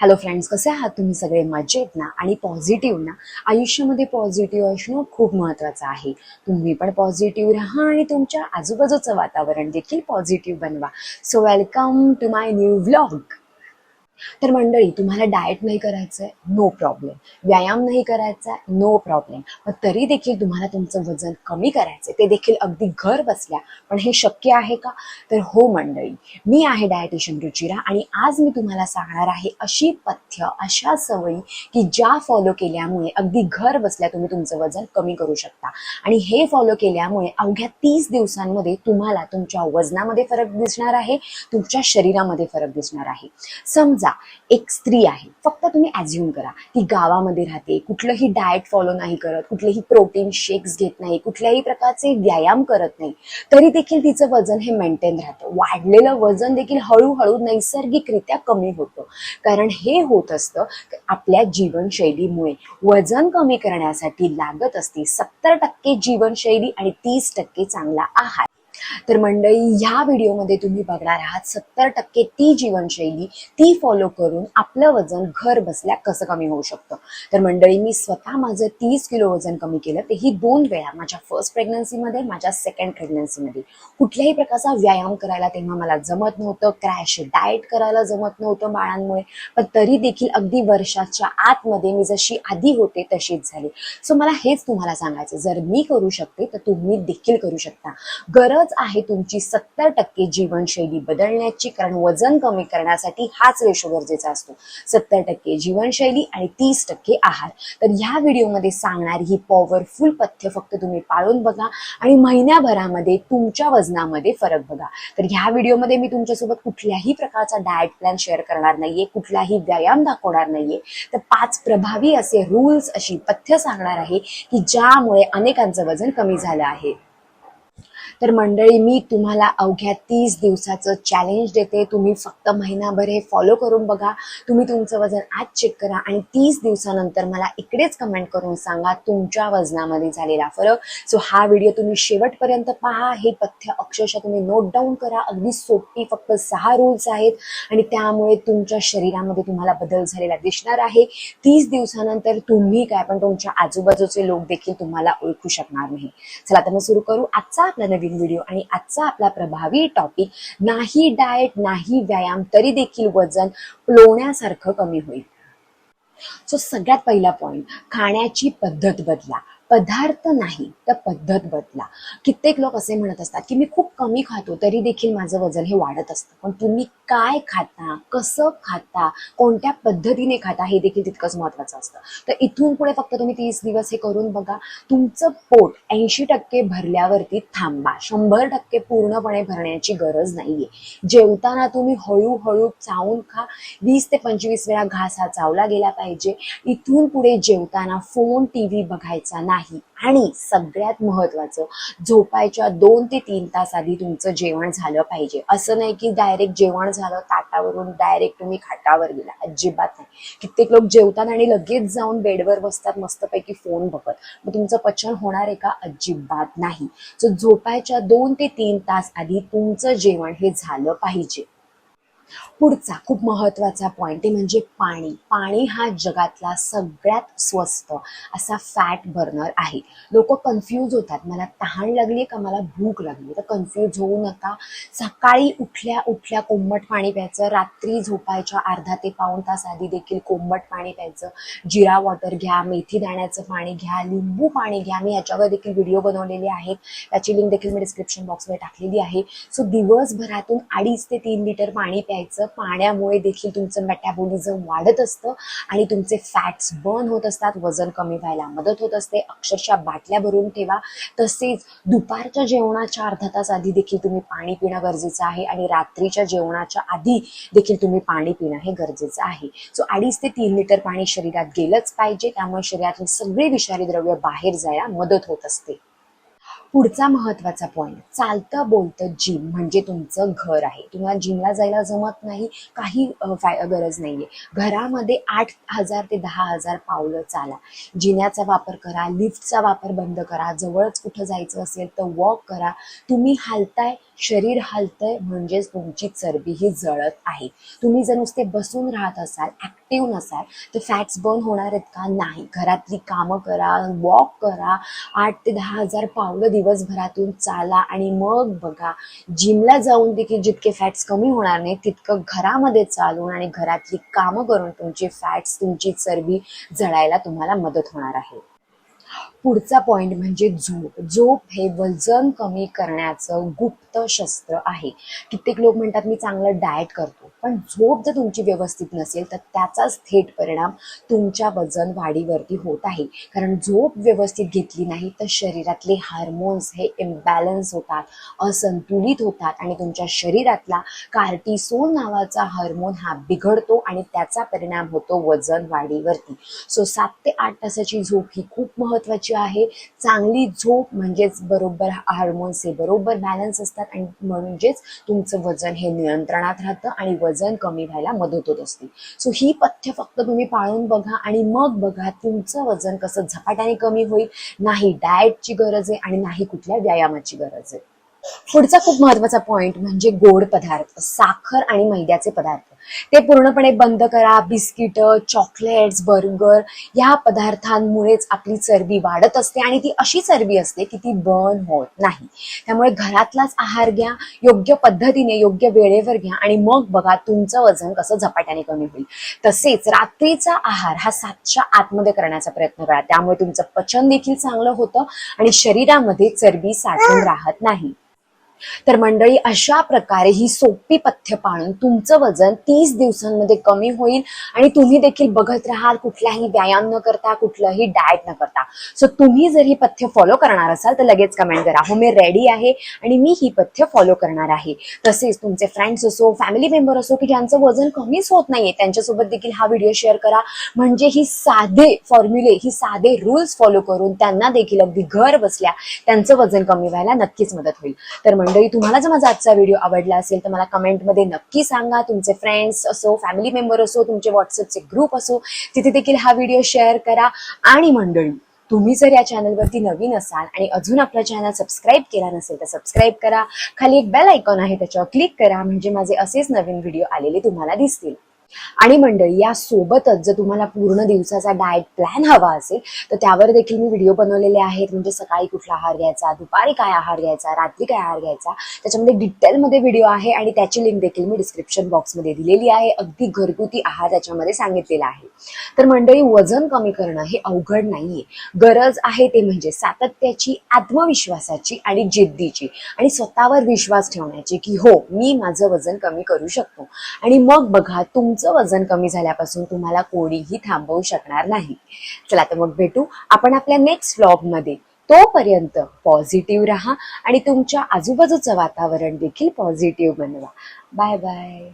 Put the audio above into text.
Hello friends कसे आहात तुम्ही सगळे? मजेत ना? आणि पॉझिटिव्ह ना? आयुष्यामध्ये पॉझिटिव्ह असणं खूप महत्त्वाचं आहे. तुम्ही पण पॉझिटिव्ह राहा आणि तुमच्या आजूबाजूचं वातावरण देखील पॉझिटिव्ह बनवा. So welcome to my new vlog तर मंडळी तुम्हाला डाएट नाही करायचं आहे नो प्रॉब्लेम व्यायाम नाही करायचा नो प्रॉब्लेम पण तरी देखील तुम्हाला तुमचं वजन कमी करायचं ते देखील अगदी घर बसल्या. पण हे शक्य आहे का? तर हो मंडळी मी आहे डायटिशियन रुचिरा आणि आज मी तुम्हाला सांगणार आहे अशी पथ्य अशा सवयी की ज्या फॉलो केल्यामुळे अगदी घर बसल्या तुम्ही तुमचं वजन कमी करू शकता. आणि हे फॉलो केल्यामुळे अवघ्या तीस दिवसांमध्ये तुम्हाला तुमच्या वजनामध्ये फरक दिसणार आहे तुमच्या शरीरामध्ये फरक दिसणार आहे. समजा एक स्त्री आहे. फक्त तुम्ही ॲझ्युम करा. ती गावामध्ये राहते कुठलंही डाएट फॉलो नाही करत कुठलेही प्रोटीन शेक्स घेत नाही कुठल्याही प्रकारचे व्यायाम करत नाही. तरी देखील तिचं वजन हे मेंटेन राहतं. वाढलेलं वजन देखील हळूहळू नैसर्गिकरित्या कमी होतं. कारण हे होत असतं आपल्या जीवनशैलीमुळे वजन कमी करण्यासाठी लागत असते सत्तर टक्के जीवनशैली आणि तीस टक्के चांगला आहार. तर मंडळी ह्या व्हिडिओमध्ये तुम्ही बघणार आहात सत्तर टक्के ती जीवनशैली ती फॉलो करून आपलं वजन घर बसल्या कसं कमी होऊ शकतं? तर मंडळी मी स्वतः माझं तीस किलो वजन कमी केलं तेही दोन वेळा माझ्या फर्स्ट प्रेग्नन्सीमध्ये माझ्या सेकंड प्रेग्नन्सीमध्ये कुठल्याही प्रकारचा व्यायाम करायला तेव्हा मला जमत नव्हतं क्रॅश डाएट करायला जमत नव्हतं बाळांमुळे पण तरी देखील अगदी वर्षाच्या आतमध्ये मी जशी आधी होते तशीच झाली. सो मला हेच तुम्हाला सांगायचं जर मी करू शकते तर तुम्ही देखील करू शकता. गरज आहे तुमची सत्तर टक्के जीवनशैली बदलण्याची कारण वजन कमी करण्यासाठी हाच रेशो गरजेचा असतो. सत्तर टक्के जीवनशैली आणि तीस टक्के आहार. तर ह्या व्हिडिओमध्ये सांगणारी ही पॉवरफुल पथ्य फक्त तुम्ही पाळून बघा आणि महिन्याभरामध्ये तुमच्या वजनामध्ये फरक बघा. तर ह्या व्हिडिओमध्ये मी तुमच्यासोबत कुठल्याही प्रकारचा डाएट प्लॅन शेअर करणार नाहीये कुठलाही व्यायाम दाखवणार नाहीये. तर पाच प्रभावी असे रूल्स अशी पथ्य सांगणार आहे की ज्यामुळे अनेकांचं वजन कमी झालं आहे. तर मंडळी मी तुम्हाला अवघ्या तीस दिवसाचं चॅलेंज देते. तुम्ही फक्त महिनाभर हे फॉलो करून बघा. तुम्ही तुमचं वजन आज चेक करा आणि तीस दिवसानंतर मला इकडेच कमेंट करून सांगा तुमच्या वजनामध्ये झालेला फरक. सो हा व्हिडिओ तुम्ही शेवटपर्यंत पहा. हे पथ्य अक्षरशः तुम्ही नोट डाऊन करा. अगदी सोपी फक्त सहा रूल्स आहेत आणि त्यामुळे तुमच्या शरीरामध्ये तुम्हाला बदल झालेला दिसणार आहे. तीस दिवसानंतर तुम्ही काय पण तुमच्या आजूबाजूचे लोक देखील तुम्हाला ओळखू शकणार नाही. चला तर मग सुरू करू. आजचा आपला नवीन व्हिडिओ आणि आजचा आपला प्रभावी टॉपिक नाही डाएट नाही व्यायाम तरी देखील वजन लोण्यासारखं कमी होईल. सो सगळ्यात पहिला पॉईंट खाण्याची पद्धत बदला. पदार्थ नाही तर पद्धत बदला. कित्येक लोक असे म्हणत असतात की मी खूप कमी खातो तरी देखील माझं वजन हे वाढत असतं. पण तुम्ही काय खाता कसं खाता कोणत्या पद्धतीने खाता हे देखील तितकंच महत्वाचं असतं. तर इथून पुढे फक्त तुम्ही तीस दिवस हे करून बघा. तुमचं पोट ऐंशी टक्के भरल्यावरती थांबा. शंभर टक्के पूर्णपणे भरण्याची गरज नाहीये. जेवताना तुम्ही हळूहळू चावून खा. वीस ते पंचवीस वेळा घास हा चावला गेला पाहिजे. इथून पुढे जेवताना फोन टी व्ही बघायचा नाही. आणि सगळ्यात महत्वाचं झोपायच्या दोन ते तीन तास आधी तुमचं जेवण झालं पाहिजे. असं नाही की डायरेक्ट जेवण झालं ताटावरून डायरेक्ट तुम्ही खाटावर गेला. अजिबात नाही. कित्येक लोक जेवतात आणि लगेच जाऊन बेडवर बसतात मस्तपैकी फोन बघत. मग तुमचं पचन होणार आहे का? अजिबात नाही. सो झोपायच्या दोन ते तीन तास आधी तुमचं जेवण हे झालं पाहिजे. पुढचा खूप महत्त्वाचा पॉईंट ते म्हणजे पाणी. पाणी हा जगातला सगळ्यात स्वस्त असा फॅट बर्नर आहे. लोक कन्फ्यूज होतात. मला तहान लागली का मला भूक लागली तर कन्फ्यूज होऊ नका. सकाळी उठल्या उठल्या कोंबट पाणी प्यायचं. रात्री झोपायच्या अर्धा ते पाऊण तास आधी देखील कोंबट पाणी प्यायचं. जिरा वॉटर घ्या मेथी दाण्याचं पाणी घ्या लिंबू पाणी घ्या. मी याच्यावर देखील व्हिडिओ बनवलेले आहेत. त्याची लिंक देखील मी डिस्क्रिप्शन बॉक्समध्ये टाकलेली आहे. सो दिवसभरातून अडीच ते तीन लिटर पाणी प्यायचं. पाण्यामुळे देखील तुमचं मेटॅबॉलिझम वाढत असतं आणि तुमचे फॅट्स बर्न होत असतात. वजन कमी व्हायला मदत होत असते. अक्षरशः बाटल्या भरून ठेवा. तसेच दुपारच्या जेवणाच्या अर्धा तास आधी देखील तुम्ही पाणी पिणं गरजेचं आहे आणि रात्रीच्या जेवणाच्या आधी देखील तुम्ही पाणी पिणं हे गरजेचं आहे. सो अडीच ते तीन लिटर पाणी शरीरात गेलंच पाहिजे. त्यामुळे शरीरातून सगळे विषारी द्रव्य बाहेर जायला मदत होत असते. पुढचा महत्त्वाचा पॉईंट चालतं बोलतं जिम म्हणजे तुमचं घर आहे. तुम्हाला जिमला जायला जमत नाही काही फाय गरज नाहीये. घरामध्ये आठ हजार ते दहा हजार पावलं चाला. जिन्याचा वापर करा लिफ्टचा वापर बंद करा. जवळच कुठं जायचं असेल तर वॉक करा. तुम्ही हालताय शरीर हलतंय म्हणजेच तुमची चरबी ही जळत आहे. तुम्ही जर नुसते बसून राहत असाल ऍक्टिव्ह नसाल तर फॅट्स बर्न होणार आहेत का? नाही. घरातली कामं करा वॉक करा आठ ते दहा हजार पावलं दिवसभरातून चाला आणि मग बघा. जिमला जाऊन देखील जितके फॅट्स कमी होणार नाही तितकं घरामध्ये चालून आणि घरातली कामं करून तुमची फॅट्स तुमची चरबी जळायला तुम्हाला मदत होणार आहे. पुढचा पॉइंट म्हणजे झोप. झोप हे वजन कमी करण्याचं गुप्त शस्त्र आहे. कित्येक लोक म्हणतात मी चांगलं डाएट करतो. पण झोप जर तुमची व्यवस्थित नसेल तर त्याचाच थेट परिणाम तुमच्या वजन वाढीवरती होत आहे. कारण झोप व्यवस्थित घेतली नाही तर शरीरातले हार्मोन्स हे इम्बॅलन्स होतात असंतुलित होतात आणि तुमच्या शरीरातला कार्टिसोल नावाचा हार्मोन हा बिघडतो आणि त्याचा परिणाम होतो वजन वाढीवरती. सो सात ते आठ तासाची झोप ही खूप महत्वाची आहे चांगली झोप म्हणजेच बरोबर हार्मोन्स हे बरोबर बॅलन्स असतात आणि म्हणजेच तुमचं वजन हे नियंत्रणात राहतं आणि वजन कमी व्हायला मदत होत असते. सो ही पथ्य फक्त तुम्ही पाळून बघा आणि मग बघा तुमचं वजन कसं झपाट्याने कमी होईल. नाही डाएटची गरज आहे आणि नाही कुठल्या व्यायामाची गरज आहे. पुढचा खूप महत्त्वाचा पॉइंट म्हणजे गोड पदार्थ साखर आणि मैद्याचे पदार्थ. ते पूर्णपणे बंद करा. बिस्किट चॉकलेट्स बर्गर या पदार्थांमुळेच आपली चरबी वाढत असते आणि ती अशी चरबी असते की ती बर्न होत नाही. त्यामुळे घरातलाच आहार घ्या योग्य पद्धतीने योग्य वेळेवर घ्या आणि मग बघा तुमचं वजन कसं झपाट्याने कमी होईल. तसेच रात्रीचा आहार हा सातच्या आतमध्ये करण्याचा प्रयत्न करा. त्यामुळे तुमचं पचन देखील चांगलं होतं आणि शरीरामध्ये चरबी साठून राहत नाही. तर मंडळी अशा प्रकारे ही सोपी पथ्य पाळून तुमचं वजन तीस दिवसांमध्ये कमी होईल आणि तुम्ही देखील बघत राहाल कुठलाही व्यायाम न करता कुठलंही डाएट न करता. सो तुम्ही जर ही पथ्य फॉलो करणार असाल तर लगेच कमेंट करा. हो मी रेडी आहे आणि मी ही पथ्य फॉलो करणार आहे. तसेच तुमचे फ्रेंड्स असो फॅमिली मेंबर असो की ज्यांचं वजन कमीच होत नाहीये त्यांच्यासोबत देखील हा व्हिडिओ शेअर करा. म्हणजे ही साधे फॉर्म्युले ही साधे रूल्स फॉलो करून त्यांना देखील अगदी घर बसल्या त्यांचं वजन कमी व्हायला नक्कीच मदत होईल. तर मंडळी तुम्हाला जर माझा आजचा व्हिडिओ आवडला असेल तर मला कमेंटमध्ये नक्की सांगा. तुमचे फ्रेंड्स असो फॅमिली मेंबर असो तुमचे व्हॉट्सअपचे ग्रुप असो तिथे देखील हा व्हिडिओ शेअर करा. आणि मंडळी तुम्ही जर या चॅनलवरती नवीन असाल आणि अजून आपला चॅनल सबस्क्राईब केला नसेल तर सबस्क्राईब करा. खाली एक बेल आयकॉन आहे त्याच्यावर क्लिक करा. म्हणजे माझे असेच नवीन व्हिडिओ आलेले तुम्हाला दिसतील. आणि मंडळी या सोबतच जर तुम्हाला पूर्ण दिवसाचा डाएट प्लॅन हवा असेल तर त्यावर देखील मी व्हिडिओ बनवलेले आहेत. म्हणजे सकाळी कुठला आहार घ्यायचा दुपारी काय आहार घ्यायचा रात्री काय आहार घ्यायचा त्याच्यामध्ये डिटेलमध्ये व्हिडिओ आहे आणि त्याची लिंक देखील मी डिस्क्रिप्शन बॉक्समध्ये दिलेली आहे. अगदी घरगुती आहार त्याच्यामध्ये सांगितलेला आहे. तर मंडळी वजन कमी करणं हे अवघड नाहीये. गरज आहे ते म्हणजे सातत्याची आत्मविश्वासाची आणि जिद्दीची. आणि स्वतःवर विश्वास ठेवण्याची की हो मी माझं वजन कमी करू शकतो. आणि मग बघा तुमचं वजन कमी झाल्यापासून तुम्हाला कोणीही थांबवू शकणार नाही. चला तर मग भेटू. आपण आपल्या नेक्स्ट व्लॉगमध्ये तोपर्यंत पॉझिटिव्ह राहा आणि तुमच्या आजूबाजूचं वातावरण देखील पॉझिटिव्ह बनवा. Bye bye